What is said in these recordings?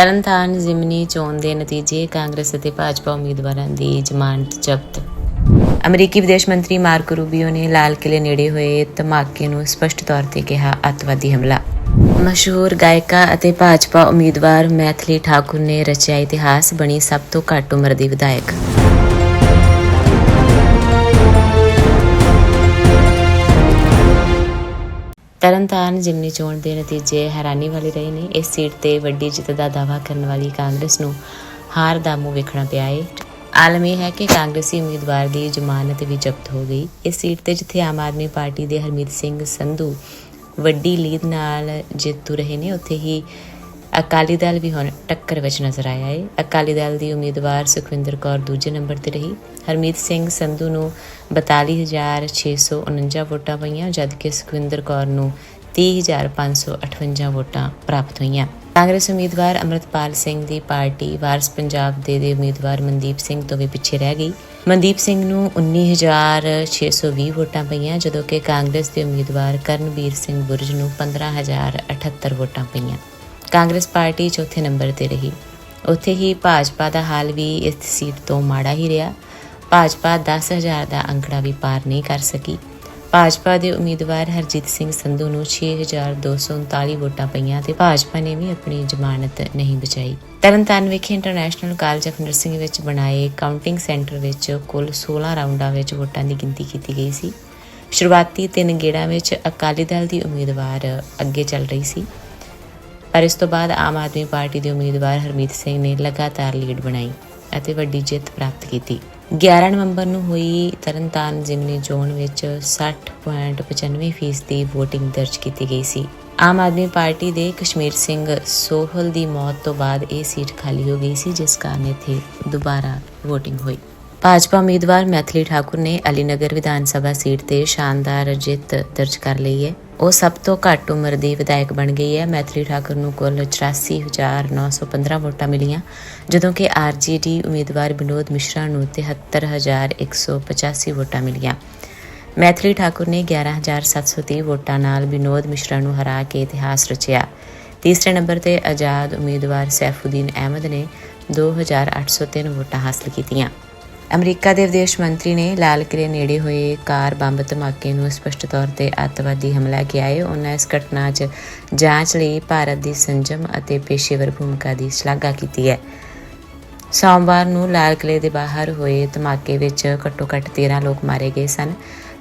ਤਰਨਤਾਰਨ ਜ਼ਿਮਨੀ ਚੋਣ ਦੇ ਨਤੀਜੇ ਕਾਂਗਰਸ ਅਤੇ ਭਾਜਪਾ ਉਮੀਦਵਾਰਾਂ ਦੀ ਜ਼ਮਾਨਤ ਜ਼ਬਤ। ਅਮਰੀਕੀ ਵਿਦੇਸ਼ ਮੰਤਰੀ ਮਾਰਕੋ ਰੂਬੀਓ ਨੇ ਲਾਲ ਕਿਲੇ ਨੇੜੇ ਹੋਏ ਧਮਾਕੇ ਨੂੰ ਸਪਸ਼ਟ ਤੌਰ ਤੇ ਕਿਹਾ, ਅੱਤਵਾਦੀ ਹਮਲਾ। ਮਸ਼ਹੂਰ ਗਾਇਕਾ ਅਤੇ ਭਾਜਪਾ ਉਮੀਦਵਾਰ ਮੈਥਲੀ ਠਾਕੁਰ ਨੇ ਰਚਿਆ ਇਤਿਹਾਸ ਬਣੀ ਸਭ ਤੋਂ ਘੱਟ ਉਮਰ ਦੀ ਵਿਧਾਇਕ। ਤਰਨਤਾਰਨ ਜ਼ਿਮਨੀ ਚੋਣ ਦੇ ਨਤੀਜੇ ਹੈਰਾਨੀ ਵਾਲੇ ਰਹੇ ਨੇ। ਇਸ ਸੀਟ ਤੇ ਵੱਡੀ ਜਿੱਤ ਦਾ ਦਾਅਵਾ ਕਰਨ ਵਾਲੀ ਕਾਂਗਰਸ ਨੂੰ ਹਾਰ ਦਾ ਮੂੰਹ ਵੇਖਣਾ ਪਿਆ ਏ। ਆਲਮ ਇਹ ਹੈ ਕਿ ਕਾਂਗਰਸੀ ਉਮੀਦਵਾਰ ਦੀ ਜ਼ਮਾਨਤ ਵੀ ਜ਼ਬਤ ਹੋ ਗਈ। ਇਸ ਸੀਟ ਤੇ ਜਿੱਥੇ ਆਮ ਆਦਮੀ ਪਾਰਟੀ ਦੇ ਹਰਮੀਤ ਸਿੰਘ ਸੰਧੂ ਵੱਡੀ ਲੀਡ ਨਾਲ ਜਿੱਤੂ ਰਹੇ ਨੇ, ਉੱਥੇ ਹੀ ਅਕਾਲੀ ਦਲ ਵੀ ਹੁਣ ਟੱਕਰ ਵਿੱਚ ਨਜ਼ਰ ਆਇਆ ਹੈ ਅਕਾਲੀ ਦਲ ਦੀ ਉਮੀਦਵਾਰ ਸੁਖਵਿੰਦਰ ਕੌਰ ਦੂਜੇ ਨੰਬਰ ਤੇ ਰਹੀ। ਹਰਮੀਤ ਸਿੰਘ ਸੰਧੂ ਨੂੰ 42649 ਵੋਟਾਂ ਪਈਆਂ, ਜਦਕਿ ਸੁਖਵਿੰਦਰ ਕੌਰ ਨੂੰ 30558 ਵੋਟਾਂ ਪ੍ਰਾਪਤ ਹੋਈਆਂ। ਕਾਂਗਰਸ ਉਮੀਦਵਾਰ ਅਮਰਤਪਾਲ ਸਿੰਘ ਦੀ ਪਾਰਟੀ ਵਾਰਸ ਪੰਜਾਬ ਦੇ ਦੇ ਉਮੀਦਵਾਰ ਮਨਦੀਪ ਸਿੰਘ ਤੋਂ ਵੀ ਪਿੱਛੇ ਰਹਿ ਗਈ। ਮਨਦੀਪ ਸਿੰਘ ਨੂੰ 19620 ਵੋਟਾਂ ਪਈਆਂ, ਜਦੋਂ ਕਿ ਕਾਂਗਰਸ ਦੇ ਉਮੀਦਵਾਰ ਕਰਨਵੀਰ ਸਿੰਘ ਬੁਰਜ ਨੂੰ 15078 ਵੋਟਾਂ ਪਈਆਂ। ਕਾਂਗਰਸ ਪਾਰਟੀ ਚੌਥੇ ਨੰਬਰ ਤੇ ਰਹੀ। ਉੱਥੇ ਹੀ ਭਾਜਪਾ ਦਾ ਹਾਲ ਵੀ ਇਸ ਸੀਟ ਤੋਂ ਮਾੜਾ ਹੀ ਰਿਹਾ। ਭਾਜਪਾ 10000 ਦਾ ਅੰਕੜਾ ਵੀ ਪਾਰ ਨਹੀਂ ਕਰ ਸਕੀ। ਭਾਜਪਾ ਦੇ ਉਮੀਦਵਾਰ ਹਰਜੀਤ ਸਿੰਘ ਸੰਧੂ ਨੂੰ 6239 ਵੋਟਾਂ ਪਈਆਂ ਤੇ ਭਾਜਪਾ ਨੇ ਵੀ ਆਪਣੀ ਜ਼ਮਾਨਤ ਨਹੀਂ ਬਚਾਈ। ਤਰਨਤਾਰਨ ਵਿਖੇ ਇੰਟਰਨੈਸ਼ਨਲ ਕਾਲਜ ਆਫ ਨਰਸਿੰਗ ਵਿੱਚ ਬਣਾਏ ਕਾਊਂਟਿੰਗ ਸੈਂਟਰ ਵਿੱਚ ਕੁੱਲ 16 ਰਾਊਂਡਾਂ ਵਿੱਚ ਵੋਟਾਂ ਦੀ ਗਿਣਤੀ ਕੀਤੀ ਗਈ ਸੀ। ਸ਼ੁਰੂਆਤੀ ਤਿੰਨ ਗੇੜਾਂ ਵਿੱਚ ਅਕਾਲੀ ਦਲ ਦੀ ਉਮੀਦਵਾਰ ਅੱਗੇ ਚੱਲ ਰਹੀ ਸੀ। ਪਰ ਇਸ ਤੋਂ ਬਾਅਦ ਆਮ ਆਦਮੀ ਪਾਰਟੀ ਦੇ ਉਮੀਦਵਾਰ ਹਰਮੀਤ ਸਿੰਘ ਨੇ ਲਗਾਤਾਰ ਲੀਡ ਬਣਾਈ ਅਤੇ ਵੱਡੀ ਜਿੱਤ ਪ੍ਰਾਪਤ ਕੀਤੀ। 11 ਨਵੰਬਰ ਨੂੰ ਹੋਈ ਤਰਨਤਾਰਨ ਜ਼ਿਮਨੀ ਜ਼ੋਨ ਵਿੱਚ 60.95% ਫੀਸਦੀ VOTING ਦਰਜ ਕੀਤੀ ਗਈ ਸੀ। ਆਮ ਆਦਮੀ ਪਾਰਟੀ ਦੇ ਕਸ਼ਮੀਰ ਸਿੰਘ ਸੋਹਲ ਦੀ ਮੌਤ ਤੋਂ ਬਾਅਦ ਇਹ ਸੀਟ ਖਾਲੀ ਹੋ ਗਈ ਸੀ, ਜਿਸ ਕਾਰਨ ਇੱਥੇ ਦੁਬਾਰਾ VOTING ਹੋਈ। ਭਾਜਪਾ ਉਮੀਦਵਾਰ ਮੈਥਲੀ ਠਾਕੁਰ ਨੇ ਅਲੀਨਗਰ ਵਿਧਾਨ ਸਭਾ ਸੀਟ ਤੇ ਸ਼ਾਨਦਾਰ ਜਿੱਤ ਦਰਜ ਕਰ ਲਈ ਹੈ। ਉਹ ਸਭ ਤੋਂ ਘੱਟ ਉਮਰ ਦੀ ਵਿਧਾਇਕ ਬਣ ਗਈ ਹੈ। ਮੈਥਲੀ ਠਾਕੁਰ ਨੂੰ ਕੁੱਲ 84915 ਵੋਟਾਂ ਮਿਲੀਆਂ, ਜਦੋਂ ਕਿ ਆਰਜੇਡੀ ਉਮੀਦਵਾਰ ਵਿਨੋਦ ਮਿਸ਼ਰਾ ਨੂੰ 73185 ਵੋਟਾਂ ਮਿਲੀਆਂ। ਮੈਥਲੀ ਠਾਕੁਰ ਨੇ 11730 ਵੋਟਾਂ ਨਾਲ ਵਿਨੋਦ ਮਿਸ਼ਰਾ ਨੂੰ ਹਰਾ ਕੇ ਇਤਿਹਾਸ ਰਚਿਆ। ਤੀਸਰੇ ਨੰਬਰ ਤੇ ਆਜ਼ਾਦ ਉਮੀਦਵਾਰ ਸੈਫੂਦੀਨ ਅਹਿਮਦ ਨੇ 2803 ਵੋਟਾਂ ਹਾਸਲ ਕੀਤੀਆਂ। ਅਮਰੀਕਾ ਦੇ ਵਿਦੇਸ਼ ਮੰਤਰੀ ਨੇ ਲਾਲ ਕਿਲੇ ਨੇੜੇ ਹੋਏ ਕਾਰ ਬੰਬ ਧਮਾਕੇ ਨੂੰ ਸਪਸ਼ਟ ਤੌਰ ਤੇ ਅੱਤਵਾਦੀ ਹਮਲਾ ਕਿਹਾ ਹੈ। ਉਹਨਾਂ ਇਸ ਘਟਨਾ 'ਚ ਜਾਂਚ ਲਈ ਭਾਰਤ ਦੀ ਸੰਜਮ ਅਤੇ ਪੇਸ਼ੇਵਰ ਭੂਮਿਕਾ ਦੀ ਸ਼ਲਾਘਾ ਕੀਤੀ ਹੈ। ਸੋਮਵਾਰ ਨੂੰ ਲਾਲ ਕਿਲੇ ਦੇ ਬਾਹਰ ਹੋਏ ਧਮਾਕੇ ਵਿੱਚ ਘੱਟੋ-ਘੱਟ 13 ਲੋਕ ਮਾਰੇ ਗਏ ਸਨ।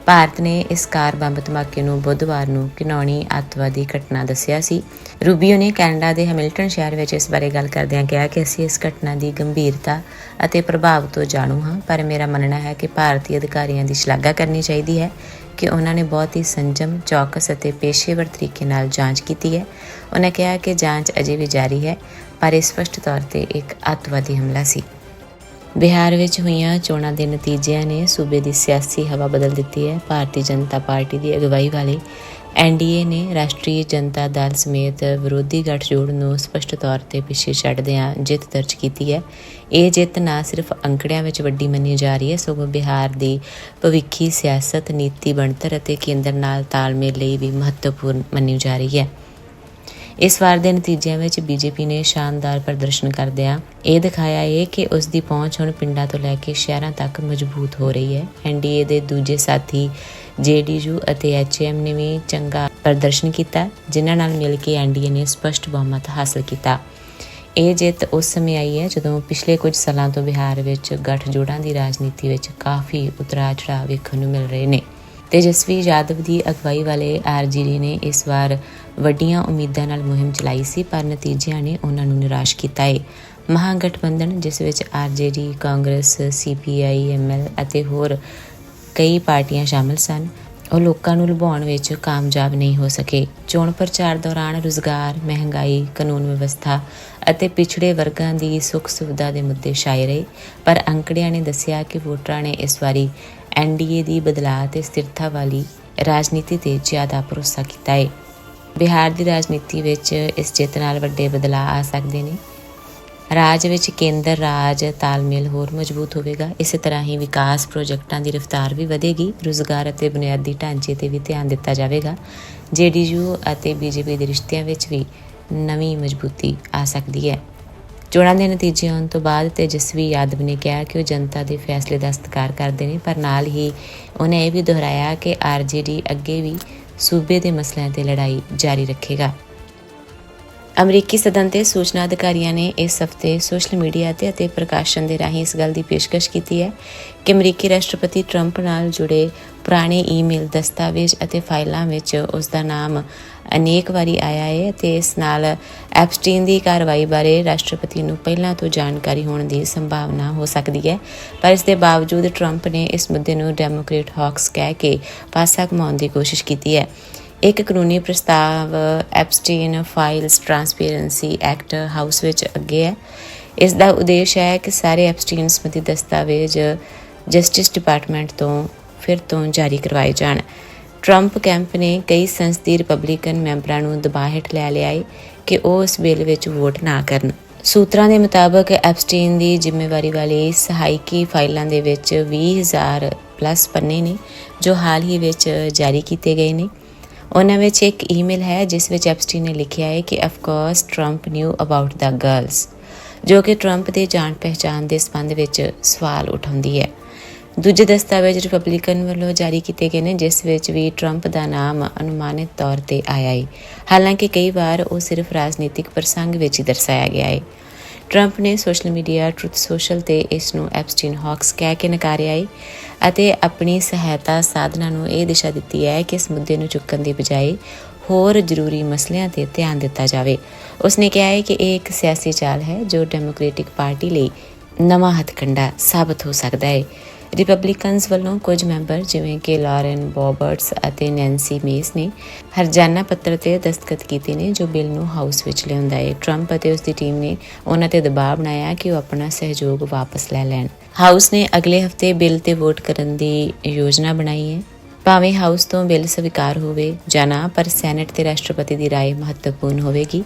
ਭਾਰਤ ਨੇ ਇਸ ਕਾਰ ਬੰਬ ਧਮਾਕੇ ਨੂੰ ਬੁੱਧਵਾਰ ਨੂੰ ਘਿਨੌਣੀ ਅੱਤਵਾਦੀ ਘਟਨਾ ਦੱਸਿਆ ਸੀ। ਰੂਬੀਓ ਨੇ ਕੈਨੇਡਾ ਦੇ ਹੈਮਿਲਟਨ ਸ਼ਹਿਰ ਵਿੱਚ ਇਸ ਬਾਰੇ ਗੱਲ ਕਰਦਿਆਂ ਕਿਹਾ ਕਿ ਅਸੀਂ ਇਸ ਘਟਨਾ ਦੀ ਗੰਭੀਰਤਾ ਅਤੇ ਪ੍ਰਭਾਵ ਤੋਂ ਜਾਣੂ ਹਾਂ ਪਰ ਮੇਰਾ ਮੰਨਣਾ ਹੈ ਕਿ ਭਾਰਤੀ ਅਧਿਕਾਰੀਆਂ ਦੀ ਸ਼ਲਾਘਾ ਕਰਨੀ ਚਾਹੀਦੀ ਹੈ ਕਿ ਉਹਨਾਂ ਨੇ ਬਹੁਤ ਹੀ ਸੰਜਮ, ਚੌਕਸ ਅਤੇ ਪੇਸ਼ੇਵਰ ਤਰੀਕੇ ਨਾਲ ਜਾਂਚ ਕੀਤੀ ਹੈ। ਉਹਨਾਂ ਕਿਹਾ ਕਿ ਜਾਂਚ ਅਜੇ ਵੀ ਜਾਰੀ ਹੈ ਪਰ ਇਹ ਸਪਸ਼ਟ ਤੌਰ ਤੇ ਇੱਕ ਅੱਤਵਾਦੀ ਹਮਲਾ ਸੀ। ਬਿਹਾਰ ਵਿੱਚ ਹੋਈਆਂ ਚੋਣਾਂ ਦੇ ਨਤੀਜਿਆਂ ਨੇ ਸੂਬੇ ਦੀ ਸਿਆਸੀ ਹਵਾ ਬਦਲ ਦਿੱਤੀ ਹੈ। ਭਾਰਤੀ ਜਨਤਾ ਪਾਰਟੀ ਦੀ ਅਗਵਾਈ ਵਾਲੇ ਐਨਡੀਏ ਨੇ ਰਾਸ਼ਟਰੀ ਜਨਤਾ ਦਲ ਸਮੇਤ ਵਿਰੋਧੀ ਗੱਠਜੋੜ ਨੂੰ ਸਪਸ਼ਟ ਤੌਰ ਤੇ ਪਿੱਛੇ ਛੱਡਦਿਆਂ ਜਿੱਤ ਦਰਜ ਕੀਤੀ ਹੈ। ਇਹ ਜਿੱਤ ਨਾ ਸਿਰਫ ਅੰਕੜਿਆਂ ਵਿੱਚ ਵੱਡੀ ਮੰਨੀ ਜਾ ਰਹੀ ਹੈ, ਸਗੋਂ ਬਿਹਾਰ ਦੀ ਭਵਿੱਖੀ ਸਿਆਸਤ, ਨੀਤੀ ਬਣਤਰ ਅਤੇ ਕੇਂਦਰ ਨਾਲ ਤਾਲਮੇਲ ਲਈ ਵੀ ਮਹੱਤਵਪੂਰਨ ਮੰਨੀ ਜਾ ਰਹੀ ਹੈ। ਇਸ ਵਾਰ ਦੇ ਨਤੀਜਿਆਂ ਵਿੱਚ ਬੀਜੇਪੀ ਨੇ ਸ਼ਾਨਦਾਰ ਪ੍ਰਦਰਸ਼ਨ ਕਰਦਿਆਂ ਇਹ ਦਿਖਾਇਆ ਹੈ ਕਿ ਉਸ ਦੀ ਪਹੁੰਚ ਹੁਣ ਪਿੰਡਾਂ ਤੋਂ ਲੈ ਕੇ ਸ਼ਹਿਰਾਂ ਤੱਕ ਮਜ਼ਬੂਤ ਹੋ ਰਹੀ ਹੈ। ਐਨਡੀਏ ਦੇ ਦੂਜੇ ਸਾਥੀ ਜੇਡੀਯੂ ਅਤੇ ਐਚਐਮ ਨੇ ਵੀ ਚੰਗਾ ਪ੍ਰਦਰਸ਼ਨ ਕੀਤਾ, ਜਿਨ੍ਹਾਂ ਨਾਲ ਮਿਲ ਕੇ ਐਨਡੀਏ ਨੇ ਸਪਸ਼ਟ ਬਹੁਮਤ ਹਾਸਲ ਕੀਤਾ। ਇਹ ਜਿੱਤ ਉਸ ਸਮੇਂ ਆਈ ਹੈ ਜਦੋਂ ਪਿਛਲੇ ਕੁਝ ਸਾਲਾਂ ਤੋਂ ਬਿਹਾਰ ਵਿੱਚ ਗੱਠਜੋੜਾਂ ਦੀ ਰਾਜਨੀਤੀ ਵਿੱਚ ਕਾਫੀ ਉਤਰਾਅ ਚੜਾਅ ਵੇਖਣ ਨੂੰ ਮਿਲ ਰਹੇ ਨੇ। ਤੇਜਸਵੀ ਯਾਦਵ ਦੀ ਅਗਵਾਈ ਵਾਲੇ ਆਰਜੀਡੀ ਨੇ ਇਸ ਵਾਰ ਵੱਡੀਆਂ ਉਮੀਦਾਂ ਨਾਲ ਮੁਹਿੰਮ ਚਲਾਈ ਸੀ, ਪਰ ਨਤੀਜਿਆਂ ਨੇ ਉਹਨਾਂ ਨੂੰ ਨਿਰਾਸ਼ ਕੀਤਾ ਹੈ ਮਹਾਗਠਬੰਧਨ, ਜਿਸ ਵਿੱਚ ਆਰਜੇਡੀ ਕਾਂਗਰਸ ਸੀਪੀਆਈ ਐਮਐਲ ਅਤੇ ਹੋਰ ਕਈ ਪਾਰਟੀਆਂ ਸ਼ਾਮਲ ਸਨ ਉਹ ਲੋਕਾਂ ਨੂੰ ਲੁਭਾਉਣ ਵਿੱਚ ਕਾਮਯਾਬ ਨਹੀਂ ਹੋ ਸਕੇ। ਚੋਣ ਪ੍ਰਚਾਰ ਦੌਰਾਨ ਰੁਜ਼ਗਾਰ, ਮਹਿੰਗਾਈ, ਕਾਨੂੰਨ ਵਿਵਸਥਾ ਅਤੇ ਪਿਛੜੇ ਵਰਗਾਂ ਦੀ ਸੁੱਖ ਸੁਵਿਧਾ ਦੇ ਮੁੱਦੇ ਛਾਏ ਰਹੇ। ਪਰ ਅੰਕੜਿਆਂ ਨੇ ਦੱਸਿਆ ਕਿ ਵੋਟਰਾਂ ਨੇ ਇਸ ਵਾਰੀ ਐਨਡੀਏ ਦੀ ਬਦਲਾਅ ਤੇ ਸਥਿਰਤਾ ਵਾਲੀ ਰਾਜਨੀਤੀ ਤੇ ਜ਼ਿਆਦਾ ਭਰੋਸਾ ਕੀਤਾ ਹੈ। ਬਿਹਾਰ ਦੀ ਰਾਜਨੀਤੀ ਵਿੱਚ ਇਸ ਜਿੱਤ ਨਾਲ ਵੱਡੇ ਬਦਲਾਅ ਆ ਸਕਦੇ ਨੇ। ਰਾਜ ਵਿੱਚ ਕੇਂਦਰ, ਰਾਜ, ਤਾਲਮੇਲ ਹੋਰ ਮਜ਼ਬੂਤ ਹੋਵੇਗਾ। ਇਸੇ ਤਰ੍ਹਾਂ ਹੀ ਵਿਕਾਸ ਪ੍ਰੋਜੈਕਟਾਂ ਦੀ ਰਫ਼ਤਾਰ ਵੀ ਵਧੇਗੀ। ਰੁਜ਼ਗਾਰ ਅਤੇ ਬੁਨਿਆਦੀ ਢਾਂਚੇ ਤੇ ਵੀ ਧਿਆਨ ਦਿੱਤਾ ਜਾਵੇਗਾ। ਜੇਡੀਯੂ ਅਤੇ ਬੀਜੇਪੀ ਦੇ ਰਿਸ਼ਤਿਆਂ ਵਿੱਚ ਵੀ ਨਵੀਂ ਮਜ਼ਬੂਤੀ ਆ ਸਕਦੀ ਹੈ। ਚੋਣਾਂ ਦੇ ਨਤੀਜੇ ਆਉਣ ਤੋਂ ਬਾਅਦ ਤੇਜਸਵੀ ਯਾਦਵ ਨੇ ਕਿਹਾ ਕਿ ਉਹ ਜਨਤਾ ਦੇ ਫੈਸਲੇ ਦਾ ਸਤਿਕਾਰ ਕਰਦੇ ਨੇ, ਪਰ ਨਾਲ ਹੀ ਉਹਨੇ ਇਹ ਵੀ ਦੁਹਰਾਇਆ ਕਿ ਆਰਜੇਡੀ ਅੱਗੇ ਵੀ ਸੂਬੇ ਦੇ ਮਸਲਿਆਂ ਤੇ ਲੜਾਈ ਜਾਰੀ ਰੱਖੇਗਾ। ਅਮਰੀਕੀ ਸਦਨ ਦੇ ਸੂਚਨਾ ਅਧਿਕਾਰੀਆਂ ਨੇ ਇਸ ਹਫ਼ਤੇ ਸੋਸ਼ਲ ਮੀਡੀਆ ਤੇ ਅਤੇ ਪ੍ਰਕਾਸ਼ਨ ਦੇ ਰਾਹੀਂ ਇਸ ਗੱਲ ਦੀ ਪੇਸ਼ਕਸ਼ ਕੀਤੀ ਹੈ ਕਿ ਅਮਰੀਕੀ ਰਾਸ਼ਟਰਪਤੀ ਟਰੰਪ ਨਾਲ ਜੁੜੇ ਪੁਰਾਣੇ ਈਮੇਲ ਦਸਤਾਵੇਜ਼ ਅਤੇ ਫਾਈਲਾਂ ਵਿੱਚ ਉਸ ਦਾ ਨਾਮ ਅਨੇਕ ਵਾਰੀ ਆਇਆ ਹੈ ਅਤੇ ਇਸ ਨਾਲ ਐਪਸਟੀਨ ਦੀ ਕਾਰਵਾਈ ਬਾਰੇ ਰਾਸ਼ਟਰਪਤੀ ਨੂੰ ਪਹਿਲਾਂ ਤੋਂ ਜਾਣਕਾਰੀ ਹੋਣ ਦੀ ਸੰਭਾਵਨਾ ਹੋ ਸਕਦੀ ਹੈ। ਪਰ ਇਸ ਦੇ ਬਾਵਜੂਦ ਟਰੰਪ ਨੇ ਇਸ ਮੁੱਦੇ ਨੂੰ ਡੈਮੋਕ੍ਰੇਟ ਹਾਕਸ ਕਹਿ ਕੇ ਪਾਸਾ ਘੁਮਾਉਣ ਦੀ ਕੋਸ਼ਿਸ਼ ਕੀਤੀ ਹੈ। ਇੱਕ ਕਾਨੂੰਨੀ ਪ੍ਰਸਤਾਵ Epstein files transparency act house ਵਿੱਚ ਅੱਗੇ ਹੈ। ਇਸ ਦਾ ਉਦੇਸ਼ ਹੈ ਕਿ ਸਾਰੇ ਐਪਸਟੀਨ ਸੰਬੰਧੀ ਦਸਤਾਵੇਜ਼ ਜਸਟਿਸ ਡਿਪਾਰਟਮੈਂਟ ਤੋਂ ਫਿਰ ਤੋਂ ਜਾਰੀ ਕਰਵਾਏ ਜਾਣ। ਟਰੰਪ ਕੈਂਪ ਨੇ ਕਈ ਸੰਸਦੀ ਰਿਪਬਲਿਕਨ ਮੈਂਬਰਾਂ ਨੂੰ ਦਬਾਅ ਹੇਠ ਲੈ ਲਿਆ ਹੈ ਕਿ ਉਹ ਇਸ ਬਿੱਲ ਵਿੱਚ ਵੋਟ ਨਾ ਕਰਨ। ਸੂਤਰਾਂ ਦੇ ਮੁਤਾਬਕ ਐਪਸਟੀਨ ਦੀ ਜ਼ਿੰਮੇਵਾਰੀ ਵਾਲੀ ਸਹਾਇਕੀ ਫਾਈਲਾਂ ਦੇ ਵਿੱਚ 20000 ਪਲੱਸ ਪੰਨੇ ਨੇ ਜੋ ਹਾਲ ਹੀ ਵਿੱਚ ਜਾਰੀ ਕੀਤੇ ਗਏ ਨੇ। ਉਹਨਾਂ ਵਿੱਚ ਇੱਕ ਈਮੇਲ ਹੈ, ਜਿਸ ਵਿੱਚ ਐਪਸਟੀਨ ਨੇ ਲਿਖਿਆ ਹੈ ਕਿ of course Trump knew about the girls ਜੋ ਕਿ ਟਰੰਪ ਦੇ ਜਾਣ ਪਹਿਚਾਣ ਦੇ ਸੰਬੰਧ ਵਿੱਚ ਸਵਾਲ ਉਠਾਉਂਦੀ ਹੈ। ਦੂਜੇ ਦਸਤਾਵੇਜ਼ ਰਿਪਬਲਿਕਨ ਵੱਲੋਂ ਜਾਰੀ ਕੀਤੇ ਗਏ ਨੇ, ਜਿਸ ਵਿੱਚ ਵੀ ਟਰੰਪ ਦਾ ਨਾਮ ਅਨੁਮਾਨਿਤ ਤੌਰ ਤੇ ਆਇਆ ਹੈ। ਹਾਲਾਂਕਿ ਕਈ ਵਾਰ ਉਹ ਸਿਰਫ ਰਾਜਨੀਤਿਕ ਪ੍ਰਸੰਗ ਵਿੱਚ ਦਰਸਾਇਆ ਗਿਆ ਹੈ। ਟਰੰਪ ਨੇ ਸੋਸ਼ਲ ਮੀਡੀਆ ਟਰੁੱਥ ਸੋਸ਼ਲ ਤੇ ਇਸ ਨੂੰ ਐਪਸਟੀਨ ਹਾਕਸ ਕਹਿ ਕੇ ਨਕਾਰਿਆ ਹੈ ਅਤੇ ਆਪਣੀ ਸਹਾਇਤਾ ਸਾਧਨਾਂ ਨੂੰ ਇਹ ਦਿਸ਼ਾ ਦਿੱਤੀ ਹੈ ਕਿ ਇਸ ਮੁੱਦੇ ਨੂੰ ਚੁੱਕਣ ਦੀ ਬਜਾਏ ਹੋਰ ਜ਼ਰੂਰੀ ਮਸਲਿਆਂ ਤੇ ਧਿਆਨ ਦਿੱਤਾ ਜਾਵੇ। ਉਸਨੇ ਕਿਹਾ ਹੈ ਕਿ ਇਹ ਇੱਕ ਸਿਆਸੀ ਚਾਲ ਹੈ ਜੋ ਡੈਮੋਕ੍ਰੈਟਿਕ ਪਾਰਟੀ ਲਈ ਨਵਾਂ ਹਥਕੰਡਾ ਸਾਬਤ ਹੋ ਸਕਦਾ ਹੈ। ਰਿਪਬਲਿਕਨਸ ਵੱਲੋਂ ਕੁਝ ਮੈਂਬਰ ਜਿਵੇਂ ਕਿ ਲਾਰੈਨ ਬੋਬਰਟਸ ਅਤੇ ਨੈਂਸੀ ਮੇਸ ਨੇ ਹਰਜਾਨਾ ਪੱਤਰ ਤੇ ਦਸਤਖਤ ਕੀਤੇ ਨੇ ਜੋ ਬਿੱਲ ਨੂੰ ਹਾਊਸ ਵਿੱਚ ਲਿਆਉਂਦਾ ਹੈ ਟਰੰਪ ਅਤੇ ਉਸ ਦੀ ਟੀਮ ਨੇ ਉਹਨਾਂ ਤੇ ਦਬਾਅ ਬਣਾਇਆ ਕਿ ਉਹ ਆਪਣਾ ਸਹਿਯੋਗ ਵਾਪਸ ਲੈ ਲੈਣ ਹਾਊਸ ਨੇ ਅਗਲੇ ਹਫਤੇ ਬਿੱਲ ਤੇ ਵੋਟ ਕਰਨ ਦੀ ਯੋਜਨਾ ਬਣਾਈ ਹੈ ਭਾਵੇਂ ਹਾਊਸ ਤੋਂ ਬਿੱਲ ਸਵੀਕਾਰ ਹੋਵੇ ਜਾਂ ਨਾ ਪਰ ਸੈਨੇਟ ਤੇ ਰਾਸ਼ਟਰਪਤੀ ਦੀ رائے ਮਹੱਤਵਪੂਰਨ ਹੋਵੇਗੀ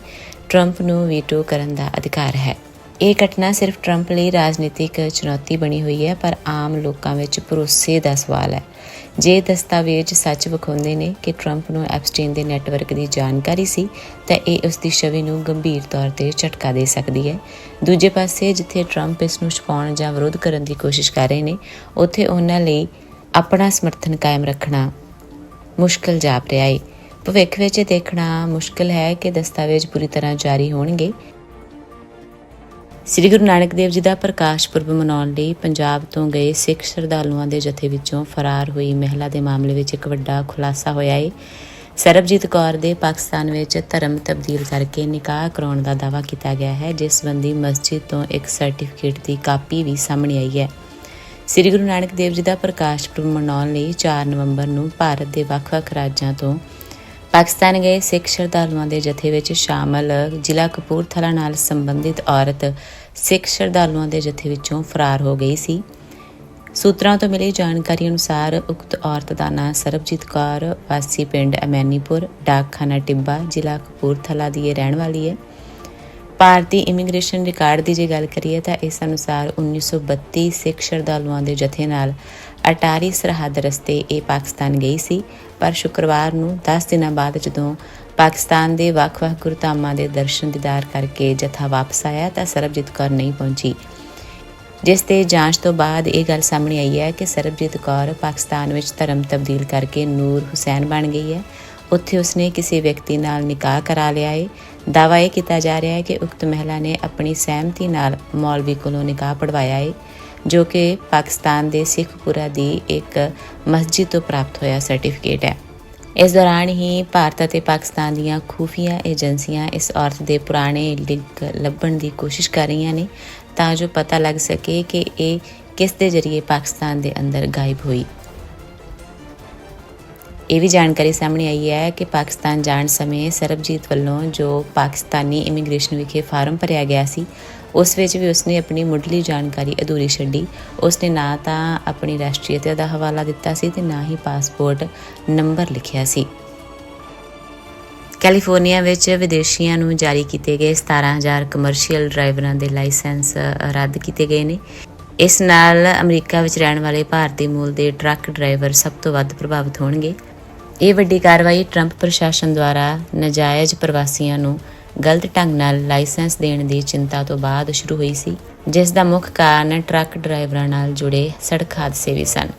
ਟਰੰਪ ਨੂੰ ਵੀਟੋ ਕਰਨ ਦਾ ਅਧਿਕਾਰ ਹੈ ਇਹ ਘਟਨਾ ਸਿਰਫ ਟਰੰਪ ਲਈ ਰਾਜਨੀਤਿਕ ਚੁਣੌਤੀ ਬਣੀ ਹੋਈ ਹੈ, ਪਰ ਆਮ ਲੋਕਾਂ ਵਿੱਚ ਭਰੋਸੇ ਦਾ ਸਵਾਲ ਹੈ। ਜੇ ਦਸਤਾਵੇਜ਼ ਸੱਚ ਵਿਖਾਉਂਦੇ ਨੇ ਕਿ ਟਰੰਪ ਨੂੰ ਐਪਸਟੀਨ ਦੇ ਨੈਟਵਰਕ ਦੀ ਜਾਣਕਾਰੀ ਸੀ, ਤਾਂ ਇਹ ਉਸ ਦੀ ਛਵੀ ਨੂੰ ਗੰਭੀਰ ਤੌਰ ਤੇ ਝਟਕਾ ਦੇ ਸਕਦੀ ਹੈ। ਦੂਜੇ ਪਾਸੇ, ਜਿੱਥੇ ਟਰੰਪ ਇਸ ਨੂੰ ਛੁਪਾਉਣ ਜਾਂ ਵਿਰੋਧ ਕਰਨ ਦੀ ਕੋਸ਼ਿਸ਼ ਕਰ ਰਹੇ ਨੇ, ਉੱਥੇ ਉਹਨਾਂ ਲਈ ਆਪਣਾ ਸਮਰਥਨ ਕਾਇਮ ਰੱਖਣਾ ਮੁਸ਼ਕਲ ਜਾਪ ਰਿਹਾ ਹੈ ਭਵਿੱਖ ਵਿੱਚ ਦੇਖਣਾ ਮੁਸ਼ਕਲ ਹੈ ਕਿ ਦਸਤਾਵੇਜ਼ ਪੂਰੀ ਤਰ੍ਹਾਂ ਜਾਰੀ ਹੋਣਗੇ। ਸ੍ਰੀ ਗੁਰੂ ਨਾਨਕ ਦੇਵ ਜੀ ਦਾ ਪ੍ਰਕਾਸ਼ ਪੁਰਬ ਮਨਾਉਣ ਲਈ ਪੰਜਾਬ ਤੋਂ ਗਏ ਸਿੱਖ ਸ਼ਰਧਾਲੂਆਂ ਦੇ ਜਥੇ ਵਿੱਚੋਂ ਫਰਾਰ ਹੋਈ ਮਹਿਲਾ ਦੇ ਮਾਮਲੇ ਵਿੱਚ ਇੱਕ ਵੱਡਾ ਖੁਲਾਸਾ ਹੋਇਆ ਹੈ ਸਰਬਜੀਤ ਕੌਰ ਦੇ ਪਾਕਿਸਤਾਨ ਵਿੱਚ ਧਰਮ ਤਬਦੀਲ ਕਰਕੇ ਨਿਕਾਹ ਕਰਾਉਣ ਦਾ ਦਾਅਵਾ ਕੀਤਾ ਗਿਆ ਹੈ, ਜਿਸ ਸੰਬੰਧੀ ਮਸਜਿਦ ਤੋਂ ਇੱਕ ਸਰਟੀਫਿਕੇਟ ਦੀ ਕਾਪੀ ਵੀ ਸਾਹਮਣੇ ਆਈ ਹੈ। ਸ੍ਰੀ ਗੁਰੂ ਨਾਨਕ ਦੇਵ ਜੀ ਦਾ ਪ੍ਰਕਾਸ਼ ਪੁਰਬ ਮਨਾਉਣ ਲਈ 4 ਨਵੰਬਰ ਨੂੰ ਭਾਰਤ ਦੇ ਵੱਖ-ਵੱਖ ਰਾਜਾਂ ਤੋਂ ਪਾਕਿਸਤਾਨ ਗਏ ਸਿੱਖ ਸ਼ਰਧਾਲੂਆਂ ਦੇ ਜਥੇ ਵਿੱਚ ਸ਼ਾਮਲ ਜ਼ਿਲ੍ਹਾ ਕਪੂਰਥਲਾ ਨਾਲ ਸੰਬੰਧਿਤ ਔਰਤ ਸਿੱਖ ਸ਼ਰਧਾਲੂਆਂ ਦੇ ਜਥੇ ਵਿੱਚੋਂ ਫਰਾਰ ਹੋ ਗਈ ਸੀ। ਸੂਤਰਾਂ ਤੋਂ ਮਿਲੀ ਜਾਣਕਾਰੀ ਅਨੁਸਾਰ ਉਕਤ ਔਰਤ ਦਾ ਨਾਂ ਸਰਬਜੀਤ ਕੌਰ, ਵਾਸੀ ਪਿੰਡ ਅਮੈਨੀਪੁਰ, ਡਾਕਖਾਨਾ ਟਿੱਬਾ, ਜ਼ਿਲ੍ਹਾ ਕਪੂਰਥਲਾ ਦੀ ਇਹ ਰਹਿਣ ਵਾਲੀ ਹੈ। ਭਾਰਤੀ ਇਮੀਗ੍ਰੇਸ਼ਨ ਰਿਕਾਰਡ ਦੀ ਜੇ ਗੱਲ ਕਰੀਏ ਤਾਂ ਇਸ ਅਨੁਸਾਰ 1932 ਸਿੱਖ ਸ਼ਰਧਾਲੂਆਂ ਦੇ ਜਥੇ ਨਾਲ ਅਟਾਰੀ ਸਰਹੱਦ ਰਸਤੇ ਇਹ ਪਾਕਿਸਤਾਨ ਗਈ ਸੀ। ਪਰ ਸ਼ੁੱਕਰਵਾਰ ਨੂੰ 10 ਦਿਨਾਂ ਬਾਅਦ ਜਦੋਂ ਪਾਕਿਸਤਾਨ ਦੇ ਵੱਖ-ਵੱਖ ਗੁਰਧਾਮਾਂ ਦੇ ਦਰਸ਼ਨ ਦੀਦਾਰ ਕਰਕੇ ਜਥਾ ਵਾਪਸ ਆਇਆ ਤਾਂ ਸਰਬਜੀਤ ਕੌਰ ਨਹੀਂ ਪਹੁੰਚੀ। ਜਿਸ ਤੇ ਜਾਂਚ ਤੋਂ ਬਾਅਦ ਇਹ ਗੱਲ ਸਾਹਮਣੇ ਆਈ ਹੈ ਕਿ ਸਰਬਜੀਤ ਕੌਰ ਪਾਕਿਸਤਾਨ ਵਿੱਚ ਧਰਮ ਤਬਦੀਲ ਕਰਕੇ ਨੂਰ ਹੁਸੈਨ ਬਣ ਗਈ ਹੈ। ਉੱਥੇ ਉਸਨੇ ਕਿਸੇ ਵਿਅਕਤੀ ਨਾਲ ਨਿਕਾਹ ਕਰਾ ਲਿਆ ਹੈ ਦਾਅਵਾ ਇਹ ਕੀਤਾ ਜਾ ਰਿਹਾ ਹੈ ਕਿ ਉਕਤ ਮਹਿਲਾ ਨੇ ਆਪਣੀ ਸਹਿਮਤੀ ਨਾਲ ਮੌਲਵੀ ਕੋਲੋਂ ਨਿਕਾਹ ਪੜਵਾਇਆ ਹੈ, ਜੋ ਕਿ ਪਾਕਿਸਤਾਨ ਦੇ ਸਿੱਖਪੁਰਾ ਦੀ ਇੱਕ ਮਸਜਿਦ ਤੋਂ ਪ੍ਰਾਪਤ ਹੋਇਆ ਸਰਟੀਫਿਕੇਟ ਹੈ। ਇਸ ਦੌਰਾਨ ਹੀ ਭਾਰਤ ਅਤੇ ਪਾਕਿਸਤਾਨ ਦੀਆਂ ਖੂਫੀਆ ਏਜੰਸੀਆਂ ਇਸ ਔਰਤ ਦੇ ਪੁਰਾਣੇ ਲਿੰਕ ਲੱਭਣ ਦੀ ਕੋਸ਼ਿਸ਼ ਕਰ ਰਹੀਆਂ ਨੇ, ਤਾਂ ਜੋ ਪਤਾ ਲੱਗ ਸਕੇ ਕਿ ਇਹ ਕਿਸ ਦੇ ਜ਼ਰੀਏ ਪਾਕਿਸਤਾਨ ਦੇ ਅੰਦਰ ਗਾਇਬ ਹੋਈ। ਇਹ ਵੀ ਜਾਣਕਾਰੀ ਸਾਹਮਣੇ ਆਈ ਹੈ ਕਿ ਪਾਕਿਸਤਾਨ ਜਾਣ ਸਮੇਂ ਸਰਬਜੀਤ ਵੱਲੋਂ ਜੋ ਪਾਕਿਸਤਾਨੀ ਇਮੀਗ੍ਰੇਸ਼ਨ ਵਿਖੇ ਫਾਰਮ ਭਰਿਆ ਗਿਆ ਸੀ, ਉਸ ਵਿੱਚ ਵੀ ਉਸਨੇ ਆਪਣੀ ਮੁੱਢਲੀ ਜਾਣਕਾਰੀ ਅਧੂਰੀ ਛੱਡੀ। ਉਸਨੇ ਨਾ ਤਾਂ ਆਪਣੀ ਰਾਸ਼ਟਰੀਅਤਾ ਦਾ ਹਵਾਲਾ ਦਿੱਤਾ ਸੀ ਤੇ ਨਾ ਹੀ ਪਾਸਪੋਰਟ ਨੰਬਰ ਲਿਖਿਆ ਸੀ। ਕੈਲੀਫੋਰਨੀਆ ਵਿੱਚ ਵਿਦੇਸ਼ੀਆਂ ਨੂੰ ਜਾਰੀ ਕੀਤੇ ਗਏ 17000 ਕਮਰਸ਼ੀਅਲ ਡਰਾਈਵਰਾਂ ਦੇ ਲਾਇਸੈਂਸ ਰੱਦ ਕੀਤੇ ਗਏ ਨੇ। ਇਸ ਨਾਲ ਅਮਰੀਕਾ ਵਿੱਚ ਰਹਿਣ ਵਾਲੇ ਭਾਰਤੀ ਮੂਲ ਦੇ ਟਰੱਕ ਡਰਾਈਵਰ ਸਭ ਤੋਂ ਵੱਧ ਪ੍ਰਭਾਵਿਤ ਹੋਣਗੇ। ਇਹ ਵੱਡੀ ਕਾਰਵਾਈ ਟਰੰਪ ਪ੍ਰਸ਼ਾਸਨ ਦੁਆਰਾ ਨਜਾਇਜ਼ ਪ੍ਰਵਾਸੀਆਂ ਨੂੰ ਗਲਤ ਢੰਗ ਨਾਲ ਲਾਇਸੈਂਸ ਦੇਣ ਦੀ ਚਿੰਤਾ ਤੋਂ ਬਾਅਦ ਸ਼ੁਰੂ ਹੋਈ ਸੀ, ਜਿਸ ਦਾ ਮੁੱਖ ਕਾਰਨ ਟਰੱਕ ਡਰਾਈਵਰਾਂ ਨਾਲ ਜੁੜੇ ਸੜਕ ਹਾਦਸੇ ਵੀ ਸਨ।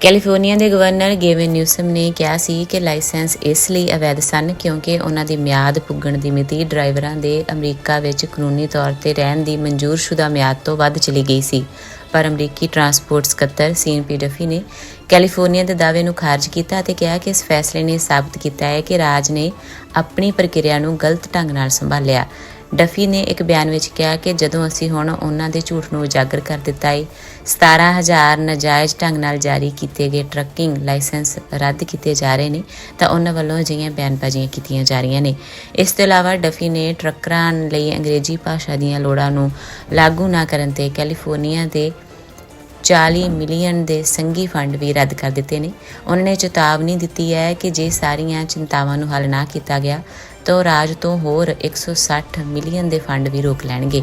ਕੈਲੀਫੋਰਨੀਆ ਦੇ ਗਵਰਨਰ ਗੇਵਿਨ ਨਿਊਸਮ ਨੇ ਕਿਹਾ ਸੀ ਕਿ ਲਾਇਸੈਂਸ ਇਸ ਲਈ ਅਵੈਧ ਸਨ ਕਿਉਂਕਿ ਉਹਨਾਂ ਦੀ ਮਿਆਦ ਪੁੱਗਣ ਦੀ ਮਿਤੀ ਡਰਾਈਵਰਾਂ ਦੇ ਅਮਰੀਕਾ ਵਿੱਚ ਕਾਨੂੰਨੀ ਤੌਰ ਤੇ ਰਹਿਣ ਦੀ ਮਨਜ਼ੂਰਸ਼ੁਦਾ ਮਿਆਦ ਤੋਂ ਵੱਧ ਚਲੀ ਗਈ ਸੀ। ਪਰ ਅਮਰੀਕੀ ਟਰਾਂਸਪੋਰਟ ਸਕੱਤਰ ਸੀਐਨਪੀ ਡਫੀ ਨੇ ਕੈਲੀਫੋਰਨੀਆ ਦੇ ਦਾਅਵੇ ਨੂੰ ਖਾਰਜ ਕੀਤਾ ਅਤੇ ਕਿਹਾ ਕਿ ਇਸ ਫੈਸਲੇ ਨੇ ਸਾਬਤ ਕੀਤਾ ਹੈ ਕਿ ਰਾਜ ਨੇ ਆਪਣੀ ਪ੍ਰਕਿਰਿਆ ਨੂੰ ਗਲਤ ਢੰਗ ਨਾਲ ਸੰਭਾਲਿਆ। ਡਫੀ ਨੇ ਇੱਕ ਬਿਆਨ ਵਿੱਚ ਕਿਹਾ ਕਿ ਜਦੋਂ ਅਸੀਂ ਹੁਣ ਉਹਨਾਂ ਦੇ ਝੂਠ ਨੂੰ ਉਜਾਗਰ ਕਰ ਦਿੱਤਾ ਹੈ 17000 ਨਾਜਾਇਜ਼ ਢੰਗ ਨਾਲ ਜਾਰੀ ਕੀਤੇ ਗਏ ਟਰੱਕਿੰਗ ਲਾਇਸੈਂਸ ਰੱਦ ਕੀਤੇ ਜਾ ਰਹੇ ਨੇ, ਤਾਂ ਉਹਨਾਂ ਵੱਲੋਂ ਅਜਿਹੀਆਂ ਬਿਆਨਬਾਜ਼ੀਆਂ ਕੀਤੀਆਂ ਜਾ ਰਹੀਆਂ ਨੇ। ਇਸ ਤੋਂ ਇਲਾਵਾ ਡਫੀ ਨੇ ਟਰੱਕਰਾਂ ਲਈ ਅੰਗਰੇਜ਼ੀ ਭਾਸ਼ਾ ਦੀਆਂ ਲੋੜਾਂ ਨੂੰ ਲਾਗੂ ਨਾ ਕਰਨ ਤੇ ਕੈਲੀਫੋਰਨੀਆ ਦੇ 40 ਮਿਲੀਅਨ ਦੇ ਸੰਘੀ ਫੰਡ ਵੀ ਰੱਦ ਕਰ ਦਿੱਤੇ ਨੇ। ਉਹਨਾਂ ਨੇ ਚੇਤਾਵਨੀ ਦਿੱਤੀ ਹੈ ਕਿ ਜੇ ਸਾਰੀਆਂ ਚਿੰਤਾਵਾਂ ਨੂੰ ਹੱਲ ਨਾ ਕੀਤਾ ਗਿਆ ਤਾਂ ਰਾਜ ਤੋਂ ਹੋਰ 160 ਮਿਲੀਅਨ ਦੇ ਫੰਡ ਵੀ ਰੋਕ ਲੈਣਗੇ।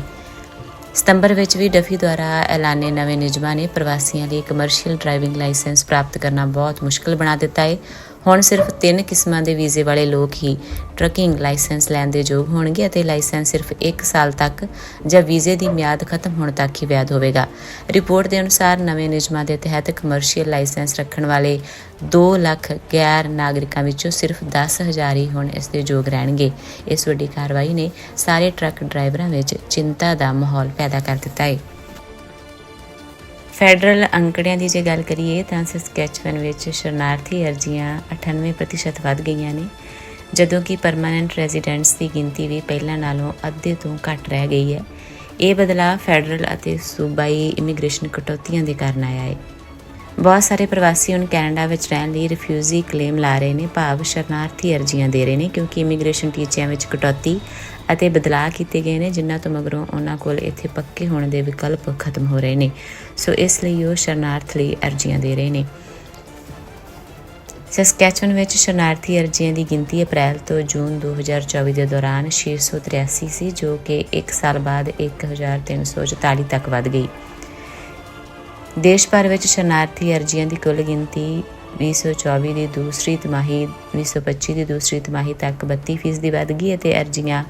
ਸਤੰਬਰ ਵਿੱਚ ਵੀ ਡਫੀ ਦੁਆਰਾ ਐਲਾਨੇ ਨਵੇਂ ਨਿਯਮਾਂ ਨੇ ਪ੍ਰਵਾਸੀਆਂ ਲਈ ਕਮਰਸ਼ੀਅਲ ਡਰਾਈਵਿੰਗ ਲਾਇਸੈਂਸ ਪ੍ਰਾਪਤ ਕਰਨਾ ਬਹੁਤ ਮੁਸ਼ਕਲ ਬਣਾ ਦਿੱਤਾ ਹੈ ਹੁਣ ਸਿਰਫ ਤਿੰਨ ਕਿਸਮਾਂ ਦੇ ਵੀਜ਼ੇ ਵਾਲੇ ਲੋਕ ਹੀ ਟਰੱਕਿੰਗ ਲਾਇਸੈਂਸ ਲੈਣ ਦੇ ਯੋਗ ਹੋਣਗੇ ਅਤੇ ਲਾਇਸੈਂਸ ਸਿਰਫ 1 ਸਾਲ ਤੱਕ ਜਾਂ ਵੀਜ਼ੇ ਦੀ ਮਿਆਦ ਖਤਮ ਹੋਣ ਤੱਕ ਹੀ ਵੈਧ ਹੋਵੇਗਾ। ਰਿਪੋਰਟ ਦੇ ਅਨੁਸਾਰ ਨਵੇਂ ਨਿਯਮਾਂ ਦੇ ਤਹਿਤ ਕਮਰਸ਼ੀਅਲ ਲਾਇਸੈਂਸ ਰੱਖਣ ਵਾਲੇ 2 ਲੱਖ ਗੈਰ ਨਾਗਰਿਕਾਂ ਵਿੱਚੋਂ ਸਿਰਫ 10000 ਹੀ ਹੁਣ ਇਸ ਦੇ ਯੋਗ ਰਹਿਣਗੇ। ਇਸ ਵੱਡੀ ਕਾਰਵਾਈ ਨੇ ਸਾਰੇ ਟਰੱਕ ਡਰਾਈਵਰਾਂ ਵਿੱਚ ਚਿੰਤਾ ਦਾ ਮਾਹੌਲ ਪੈਦਾ ਕਰ ਦਿੱਤਾ ਹੈ ਫੈਡਰਲ ਅੰਕੜਿਆਂ ਦੀ ਜੇ ਗੱਲ ਕਰੀਏ ਤਾਂ ਸਸਕੈਚਵਨ ਵਿੱਚ ਸ਼ਰਨਾਰਥੀ ਅਰਜ਼ੀਆਂ 98% ਵੱਧ ਗਈਆਂ ਨੇ, ਜਦੋਂ ਕਿ ਪਰਮਾਨੈਂਟ ਰੈਜ਼ੀਡੈਂਟਸ ਦੀ ਗਿਣਤੀ ਵੀ ਪਹਿਲਾਂ ਨਾਲੋਂ ਅੱਧੇ ਤੋਂ ਘੱਟ ਰਹਿ ਗਈ ਹੈ। ਇਹ ਬਦਲਾਅ ਫੈਡਰਲ ਅਤੇ ਸੂਬਾਈ ਇਮੀਗ੍ਰੇਸ਼ਨ ਕਟੌਤੀਆਂ ਦੇ ਕਾਰਨ ਆਇਆ ਹੈ। ਬਹੁਤ ਸਾਰੇ ਪ੍ਰਵਾਸੀ ਹੁਣ ਕੈਨੇਡਾ ਵਿੱਚ ਰਹਿਣ ਲਈ ਰਿਫਿਊਜੀ ਕਲੇਮ ਲਾ ਰਹੇ ਨੇ, ਭਾਵ ਸ਼ਰਨਾਰਥੀ ਅਰਜ਼ੀਆਂ ਦੇ ਰਹੇ ਨੇ ਕਿਉਂਕਿ ਇਮੀਗ੍ਰੇਸ਼ਨ ਟੀਚਿਆਂ ਵਿੱਚ ਕਟੌਤੀ ਅਤੇ ਬਦਲਾਅ ਕੀਤੇ ਗਏ ਨੇ, ਜਿਨ੍ਹਾਂ ਤੋਂ ਮਗਰੋਂ ਉਹਨਾਂ ਕੋਲ ਇੱਥੇ ਪੱਕੇ ਹੋਣ ਦੇ ਵਿਕਲਪ ਖਤਮ ਹੋ ਰਹੇ ਨੇ। ਸੋ ਇਸ ਲਈ ਉਹ ਸ਼ਰਨਾਰਥ ਲਈ ਅਰਜ਼ੀਆਂ ਦੇ ਰਹੇ ਨੇ। ਸਸਕੈਚਨ ਵਿੱਚ ਸ਼ਰਨਾਰਥੀ ਅਰਜ਼ੀਆਂ ਦੀ ਗਿਣਤੀ ਅਪ੍ਰੈਲ ਤੋਂ ਜੂਨ 2024 ਦੇ ਦੌਰਾਨ 683 ਸੀ ਜੋ ਕਿ 1 ਸਾਲ ਬਾਅਦ 1344 ਤੱਕ ਵਧ ਗਈ। ਦੇਸ਼ ਭਰ ਵਿੱਚ ਸ਼ਰਨਾਰਥੀ ਅਰਜ਼ੀਆਂ ਦੀ ਕੁੱਲ ਗਿਣਤੀ 2024 ਦੀ ਦੂਸਰੀ ਤਿਮਾਹੀ 2025 ਦੀ ਦੂਸਰੀ ਤਿਮਾਹੀ ਤੱਕ 32% ਦੀ ਵਧ ਗਈ ਅਤੇ ਅਰਜ਼ੀਆਂ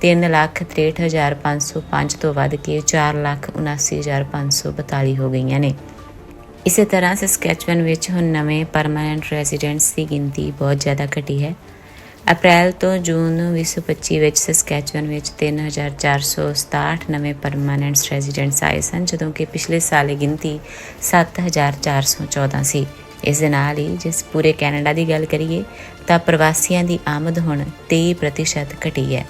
363505 ਤੋਂ ਵੱਧ ਕੇ 479542 ਹੋ ਗਈਆਂ ਨੇ। ਇਸੇ ਤਰ੍ਹਾਂ ਸਸਕੈਚਵਨ ਵਿੱਚ ਹੁਣ ਨਵੇਂ ਪਰਮਾਨੈਂਟ ਰੈਜ਼ੀਡੈਂਟਸ ਦੀ ਗਿਣਤੀ ਬਹੁਤ ਜ਼ਿਆਦਾ ਘਟੀ ਹੈ। ਅਪ੍ਰੈਲ ਤੋਂ ਜੂਨ 2025 ਵਿੱਚ ਸਸਕੈਚਵਨ ਵਿੱਚ 3467 ਨਵੇਂ ਪਰਮਾਨੈਂਟ ਰੈਜ਼ੀਡੈਂਟਸ ਆਏ ਸਨ, ਜਦੋਂ ਕਿ ਪਿਛਲੇ ਸਾਲ ਇਹ ਗਿਣਤੀ 7414 ਸੀ ਇਸ ਦੇ ਨਾਲ ਹੀ ਜਿਸ ਪੂਰੇ ਕੈਨੇਡਾ ਦੀ ਗੱਲ ਕਰੀਏ, ਤਾਂ ਪ੍ਰਵਾਸੀਆਂ ਦੀ ਆਮਦ ਹੁਣ 23% ਘਟੀ ਹੈ।